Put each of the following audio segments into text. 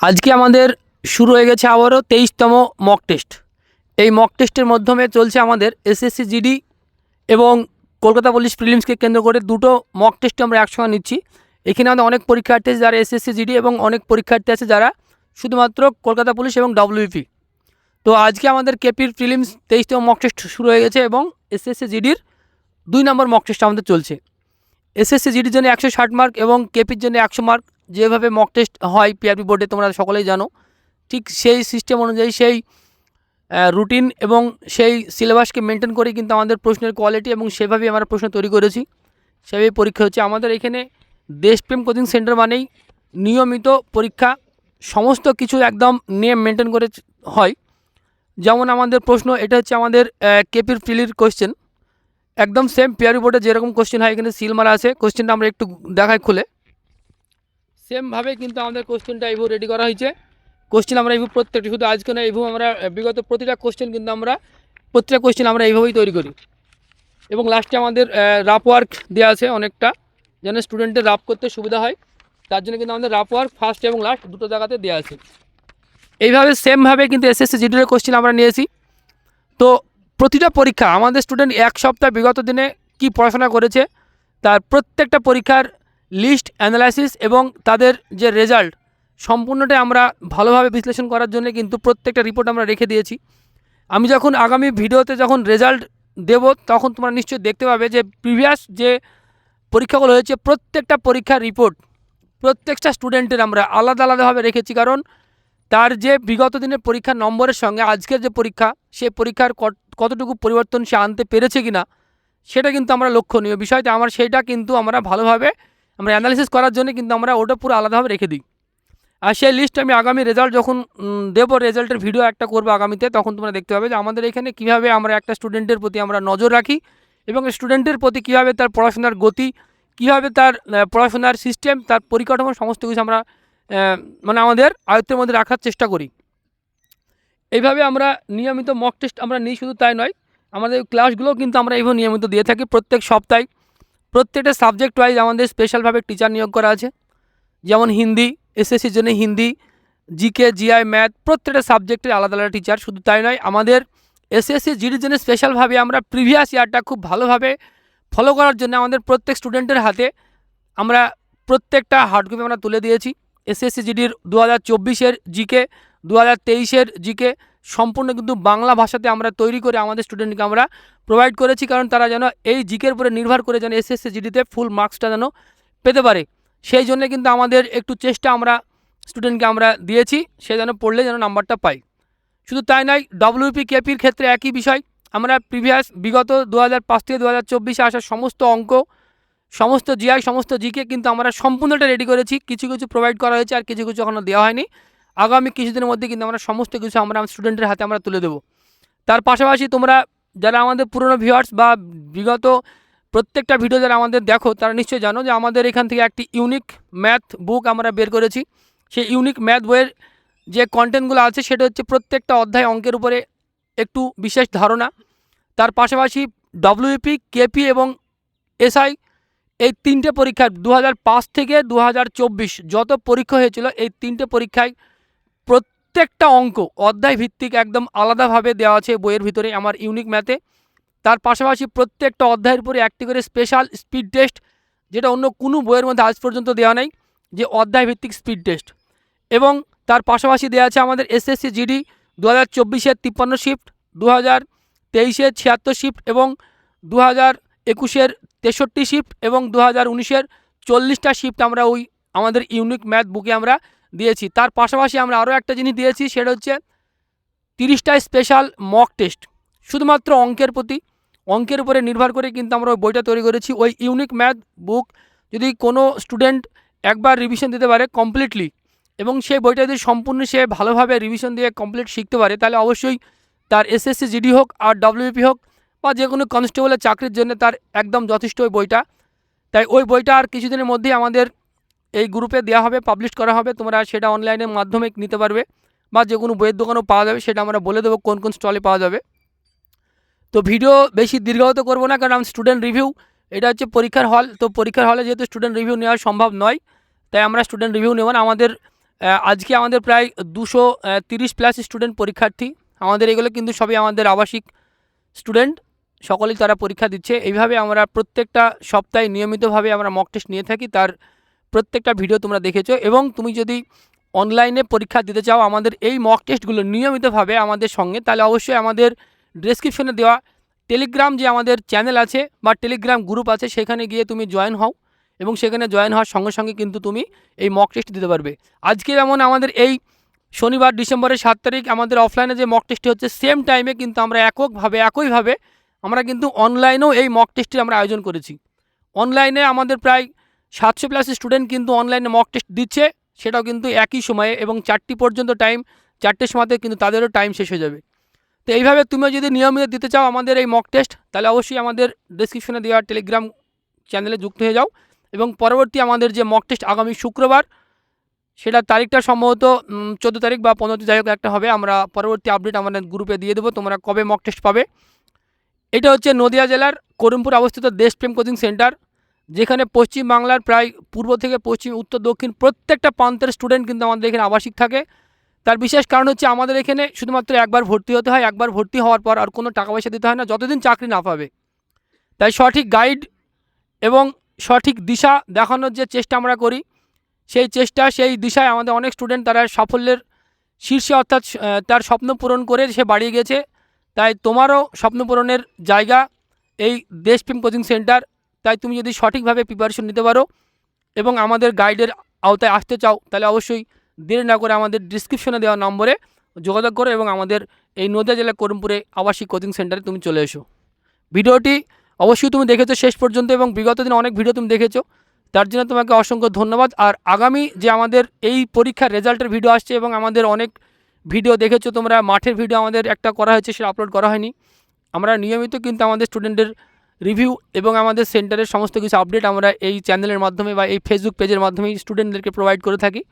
আজকে আমাদের শুরু হয়ে গেছে আবারও তেইশতম মক টেস্ট এই মক টেস্টের মাধ্যমে চলছে আমাদের এসএসসি জিডি এবং কলকাতা পুলিশ প্রিলিমসকে কেন্দ্র করে দুটো মক টেস্ট আমরা একসঙ্গে নিচ্ছি। এখানে আমাদের অনেক পরীক্ষার্থী আছে যারা এসএসসি জিডি এবং অনেক পরীক্ষার্থী আছে যারা শুধুমাত্র কলকাতা পুলিশ এবং ডব্লিউপি তো আজকে আমাদের কেপির প্রিলিমস তেইশতম মক টেস্ট শুরু হয়ে গেছে এবং এসএসসি জিডির দুই নম্বর মক টেস্ট আমাদের চলছে। এসএসসি জিডির জন্য একশো ষাট মার্ক এবং কেপির জন্য একশো মার্ক যেভাবে মক টেস্ট হয় পিআরপি বোর্ডে তোমরা সকলেই জানো। ঠিক সেই সিস্টেম অনুযায়ী সেই রুটিন এবং সেই সিলেবাসকে মেনটেন করে কিন্তু আমাদের প্রশ্নের কোয়ালিটি এবং সেভাবেই আমরা প্রশ্ন তৈরি করেছি। সেভাবেই পরীক্ষা হচ্ছে। আমাদের এখানে দেশপ্রেম কোচিং সেন্টার মানেই নিয়মিত পরীক্ষা, সমস্ত কিছু একদম নিয়ম মেনটেন করে হয়। যেমন আমাদের প্রশ্ন, এটা হচ্ছে আমাদের কেপির ফিলির কোশ্চেন একদম সেম পিআরপি বোর্ডে যেরকম কোশ্চেন হয়, এখানে সিল মারা আছে। কোশ্চেনটা আমরা একটু দেখাই খুলে। সেমভাবে কিন্তু আমাদের কোশ্চেনটা এইভাবে রেডি করা হয়েছে। কোশ্চেন আমরা এইভাবে প্রত্যেকটা, শুধু আজকে না, এইভাবে আমরা, বিগত প্রতিটা কোশ্চেন কিন্তু আমরা, প্রতিটা কোশ্চেন আমরা এইভাবেই তৈরি করি। এবং লাস্টে আমাদের রাফ ওয়ার্ক দেওয়া আছে অনেকটা, যেন স্টুডেন্টের রাফ করতে সুবিধা হয়। তার জন্য কিন্তু আমাদের রাফ ওয়ার্ক ফার্স্ট এবং লাস্ট দুটো জায়গাতে দেওয়া আছে। এইভাবে সেমভাবে কিন্তু এস এসএসসি জিডির কোশ্চেন আমরা নিয়েছি। তো প্রতিটা পরীক্ষা, আমাদের স্টুডেন্ট এক সপ্তাহ বিগত দিনে কি পড়াশোনা করেছে, তার প্রত্যেকটা পরীক্ষার লিস্ট, অ্যানালাইসিস এবং তাদের যে রেজাল্ট, সম্পূর্ণটাই আমরা ভালোভাবে বিশ্লেষণ করার জন্য কিন্তু প্রত্যেকটা রিপোর্ট আমরা রেখে দিয়েছি। আমি যখন আগামী ভিডিওতে যখন রেজাল্ট দেব, তখন তোমরা নিশ্চয়ই দেখতে পাবে যে প্রিভিয়াস যে পরীক্ষাগুলো হয়েছে, প্রত্যেকটা পরীক্ষার রিপোর্ট প্রত্যেকটা স্টুডেন্টের আমরা আলাদা আলাদাভাবে রেখেছি। কারণ তার যে বিগত দিনের পরীক্ষার নম্বরের সঙ্গে আজকের যে পরীক্ষা, সে পরীক্ষার কত- কতটুকু পরিবর্তন সে আনতে পেরেছে কিনা, সেটা কিন্তু আমরা লক্ষণীয়। বিষয়টা আমার সেইটা কিন্তু আমরা ভালোভাবে আমরা অ্যানালিসিস করার জন্য কিন্তু আমরা ওটা পুরো আলাদাভাবে রেখে দিই। আর সেই লিস্ট আমি আগামী রেজাল্ট যখন দেবো রেজাল্টের ভিডিও একটা করব আগামীতে, তখন তোমরা দেখতে পাবে যে আমাদের এখানে কীভাবে আমরা একটা স্টুডেন্টের প্রতি আমরা নজর রাখি এবং স্টুডেন্টের প্রতি কীভাবে তার পড়াশোনার গতি, কীভাবে তার পড়াশোনার সিস্টেম তার পরিকাঠামো, সমস্ত কিছু আমরা মানে আমাদের আয়ত্তের মধ্যে রাখার চেষ্টা করি। এইভাবে আমরা নিয়মিত মক টেস্ট আমরা নিই, শুধু তাই নয়, আমাদের ক্লাসগুলোও কিন্তু আমরা এইভাবে নিয়মিত দিয়ে থাকি প্রত্যেক সপ্তাহে। প্রত্যেকটা সাবজেক্ট ওয়াইজ আমাদের স্পেশালভাবে টিচার নিয়োগ করা আছে। যেমন হিন্দি এসএসসির জন্য হিন্দি জিকে জিআই ম্যাথ প্রত্যেকটা সাবজেক্টের আলাদা আলাদা টিচার শুধু তাই নয়, আমাদের এসএসসি জিডির জন্য স্পেশালভাবে আমরা প্রিভিয়াস ইয়ারটা খুব ভালোভাবে ফলো করার জন্য আমাদের প্রত্যেক স্টুডেন্টের হাতে আমরা প্রত্যেকটা হার্ড কপি আমরা তুলে দিয়েছি। এসএসসি জিডির দু হাজার চব্বিশের জিকে দু হাজার তেইশের জিকে সম্পূর্ণ কিন্তু বাংলা ভাষাতে আমরা তৈরি করে আমাদের স্টুডেন্টকে আমরা প্রোভাইড করেছি, কারণ তারা যেন এই জিকের উপরে নির্ভর করে যেন এসএসসি, জিডিতে ফুল মার্কসটা যেন পেতে পারে। সেই জন্য কিন্তু আমাদের একটু চেষ্টা আমরা স্টুডেন্টকে আমরা দিয়েছি, সে যেন পড়লে যেন নাম্বারটা পাই শুধু তাই নয় ডব্লিউপি কেপির ক্ষেত্রে একই বিষয়, আমরা প্রিভিয়াস বিগত দু থেকে দু হাজার আসা সমস্ত অঙ্ক, সমস্ত জিআই সমস্ত জিকে কিন্তু আমরা সম্পূর্ণটা রেডি করেছি। কিছু কিছু প্রোভাইড করা হয়েছে আর কিছু কিছু এখনও দেওয়া হয়নি। আগামী কিছুদিনের মধ্যে কিন্তু আমরা সমস্ত কিছু আমরা স্টুডেন্টের হাতে আমরা তুলে দেবো। তার পাশাপাশি তোমরা যারা আমাদের পুরনো ভিউয়ার্স বা বিগত প্রত্যেকটা ভিডিও যারা আমাদের দেখো, তারা নিশ্চয়ই জানো যে আমাদের এখান থেকে একটি ইউনিক ম্যাথ বুক আমরা বের করেছি। সেই ইউনিক ম্যাথ বইয়ের যে কন্টেন্টগুলো আছে, সেটা হচ্ছে প্রত্যেকটা অধ্যায় অঙ্কের উপরে একটু বিশেষ ধারণা। তার পাশাপাশি ডব্লিউপি কেপি এবং এসআই এই তিনটে পরীক্ষায় দু থেকে দু হাজার চব্বিশ যত পরীক্ষা হয়েছিল, এই তিনটে পরীক্ষায় প্রত্যেকটা অঙ্ক অধ্যায় ভিত্তিক একদম আলাদাভাবে দেওয়া আছে বইয়ের ভিতরে আমার ইউনিক ম্যাথে তার পাশাপাশি প্রত্যেকটা অধ্যায়ের উপরে একটি করে স্পেশাল স্পিড টেস্ট যেটা অন্য কোনো বইয়ের মধ্যে আজ পর্যন্ত দেওয়া নেই, যে অধ্যায় ভিত্তিক স্পিড টেস্ট এবং তার পাশাপাশি দেওয়া আছে আমাদের এসএসসি জিডি দু হাজার চব্বিশের তিপ্পান্ন শিফট দু হাজার তেইশের ছিয়াত্তর শিফট এবং দু হাজার একুশের তেষট্টি শিফট এবং দু হাজার উনিশের চল্লিশটা শিফট আমরা ওই আমাদের ইউনিক ম্যাথ বুকে আমরা দিয়েছি। তার পাশাপাশি আমরা আরও একটা জিনিস দিয়েছি, সেটা হচ্ছে তিরিশটা স্পেশাল মক টেস্ট শুধুমাত্র অঙ্কের প্রতি। অঙ্কের উপরে নির্ভর করে কিন্তু আমরা ওই বইটা তৈরি করেছি। ওই ইউনিক ম্যাথ বুক যদি কোনো স্টুডেন্ট একবার রিভিশন দিতে পারে কমপ্লিটলি এবং সেই বইটা যদি সম্পূর্ণ সে ভালোভাবে রিভিশন দিয়ে কমপ্লিট শিখতে পারে, তাহলে অবশ্যই তার এসএসসি জিডি হোক আর ডব্লিউপি হোক বা যে কোনো কনস্টেবলের চাকরির জন্য তার একদম যথেষ্ট ওই বইটা। তাই ওই বইটা আর কিছুদিনের মধ্যেই আমাদের এই গ্রুপে দেওয়া হবে পাবলিশ করা হবে, তোমরা সেটা অনলাইনের মাধ্যমে নিতে পারবে বা যে কোনো বইয়ের দোকানেও পাওয়া যাবে, সেটা আমরা বলে দেবো কোন কোন স্টলে পাওয়া যাবে। তো ভিডিও বেশি দীর্ঘায়িত করব না, কারণ স্টুডেন্ট রিভিউ এটা হচ্ছে পরীক্ষার হল তো পরীক্ষার হলে যেহেতু স্টুডেন্ট রিভিউ নেওয়া সম্ভব নয়, তাই আমরা স্টুডেন্ট রিভিউ নেব না। আমাদের আজকে আমাদের প্রায় দুশো তিরিশ প্লাস স্টুডেন্ট পরীক্ষার্থী, আমাদের এগুলো কিন্তু সবই আমাদের আবাসিক স্টুডেন্ট সকলেই তারা পরীক্ষা দিচ্ছে। এইভাবে আমরা প্রত্যেকটা সপ্তাহে নিয়মিতভাবে আমরা মক টেস্ট নিয়ে থাকি, তার প্রত্যেকটা ভিডিও তোমরা দেখেছ এবং তুমি যদি অনলাইনে পরীক্ষা দিতে চাও আমাদের এই মক টেস্টগুলো নিয়মিতভাবে আমাদের সঙ্গে, তাহলে অবশ্যই আমাদের ডেসক্রিপশনে দেওয়া টেলিগ্রাম যে আমাদের চ্যানেল আছে বা টেলিগ্রাম গ্রুপ আছে, সেখানে গিয়ে তুমি জয়েন হও এবং সেখানে জয়েন হওয়ার সঙ্গে সঙ্গে কিন্তু তুমি এই মক টেস্ট দিতে পারবে। আজকে যেমন আমাদের এই শনিবার, ডিসেম্বরের সাত তারিখ আমাদের অফলাইনে যে মক টেস্টটি হচ্ছে সেম টাইমে কিন্তু আমরা এককভাবে, একইভাবে আমরা কিন্তু অনলাইনেও এই মক টেস্টের আমরা আয়োজন করেছি। অনলাইনে আমাদের প্রায় সাতশো প্লাস স্টুডেন্ট কিন্তু অনলাইনে মক টেস্ট দিচ্ছে, সেটাও কিন্তু একই সময়ে এবং চারটি পর্যন্ত টাইম চারটের সময়তে কিন্তু তাদেরও টাইম শেষ হয়ে যাবে। তো এইভাবে তুমি যদি নিয়মিত দিতে চাও আমাদের এই মক টেস্ট তাহলে অবশ্যই আমাদের ডিসক্রিপশনে দেওয়া টেলিগ্রাম চ্যানেলে যুক্ত হয়ে যাও এবং পরবর্তী আমাদের যে মক টেস্ট আগামী শুক্রবার, সেটা তারিখটা সম্ভবত চোদ্দ তারিখ বা পনেরো যাই হোক একটা হবে, আমরা পরবর্তী আপডেট আমাদের গ্রুপে দিয়ে দেবো, তোমরা কবে মক টেস্ট পাবে। এটা হচ্ছে নদিয়া জেলার করিমপুর অবস্থিত দেশপ্রেম কোচিং সেন্টার যেখানে পশ্চিম বাংলার প্রায় পূর্ব থেকে পশ্চিম, উত্তর, দক্ষিণ প্রত্যেকটা প্রান্তের স্টুডেন্ট কিন্তু আমাদের এখানে আবাসিক থাকে। তার বিশেষ কারণ হচ্ছে আমাদের এখানে শুধুমাত্র একবার ভর্তি হতে হয়, একবার ভর্তি হওয়ার পর আর কোনো টাকা পয়সা দিতে হয় না, যতদিন চাকরি না পাবে। তাই সঠিক গাইড এবং সঠিক দিশা দেখানোর যে চেষ্টা আমরা করি, সেই চেষ্টা, সেই দিশায় আমাদের অনেক স্টুডেন্ট তারা সাফল্যের শীর্ষে অর্থাৎ তার স্বপ্ন পূরণ করে সে বাড়িয়ে গেছে। তাই তোমারও স্বপ্ন পূরণের জায়গা এই দেশপ্রেম কোচিং সেন্টার তাই তুমি যদি সঠিকভাবে প্রিপারেশন নিতে পারো এবং আমাদের গাইডের আওতায় আসতে চাও, তাহলে অবশ্যই দেরি না করে আমাদের ডিসক্রিপশনে দেওয়া নম্বরে যোগাযোগ করো এবং আমাদের এই নদিয়া জেলার করিমপুরে আবাসিক কোচিং সেন্টারে তুমি চলে এসো। ভিডিওটি অবশ্যই তুমি দেখেছ শেষ পর্যন্ত এবং বিগত দিনে অনেক ভিডিও তুমি দেখেছ। তার জন্য তোমাকে অসংখ্য ধন্যবাদ। আর আগামী যে আমাদের এই পরীক্ষার রেজাল্টের ভিডিও আসছে এবং আমাদের অনেক ভিডিও দেখেছ তোমরা, মাঠের ভিডিও আমাদের একটা করা হয়েছে, সেটা আপলোড করা হয়নি। আমরা নিয়মিত কিন্তু আমাদের স্টুডেন্টের রিভিউ এবং আমাদের সেন্টারের সমস্ত কিছু আপডেট আমরা এই চ্যানেলের মাধ্যমে বা এই ফেসবুক পেজের মাধ্যমে স্টুডেন্টদেরকে প্রোভাইড করে থাকি।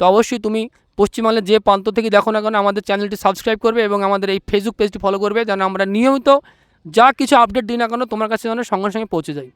তো অবশ্যই তুমি পশ্চিমবঙ্গের যে প্রান্ত থেকে দেখো না কেন আমাদের চ্যানেলটি সাবস্ক্রাইব করবে এবং আমাদের এই ফেসবুক পেজটি ফলো করবে যেন আমরা নিয়মিত যা কিছু আপডেট দিই না কেন তোমার কাছে যেন সঙ্গে সঙ্গে পৌঁছে যাই।